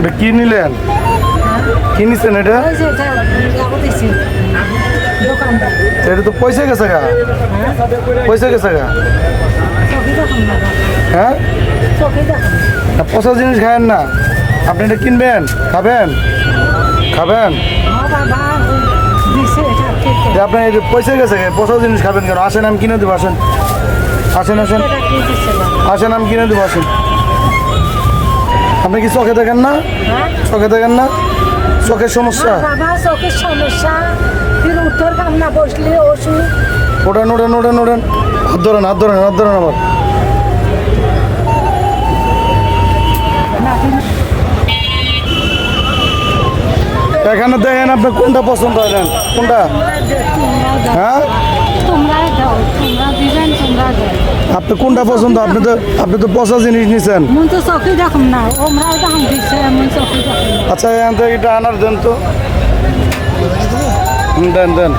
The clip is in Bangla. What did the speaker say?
এটা কি নিলেন? কি নিছেন এটা? এটা তো পয়সা গেছে গা। পয়সা গেছে গা। হ্যাঁ? পচা জিনিস খায়েন না। আপনি এটা কিনবেন? খাবেন? খাবেন? আপনার এই যে পয়সা গেছে গে, পচা জিনিস খাবেন কেন? আসেন আমি কিনে দেবো আসেন। আসেন আসেন। আসেন আমি কিনে দেবো আসেন। আপনি কি চোখে দেখেন না? হ্যাঁ? চোখে দেখেন না? চোখের সমস্যা? বাবা চোখের সমস্যা। ফির উত্তর কামনা বসলে ওষুধ ওঠেন ওঠেন ওঠেন ওঠেন। হাত ধরেন হাত ধরেন হাত ধরেন আবার। এখানে দেখেন আপনি কোনটা পছন্দ হয় কোনটা? হ্যাঁ? আপনি কোনটা পছন্দ? আপনি তো আপনি তো পচা জিনিস নিছেন। আচ্ছা এখান থেকে এটা আনার দেন তো। দেন দেন।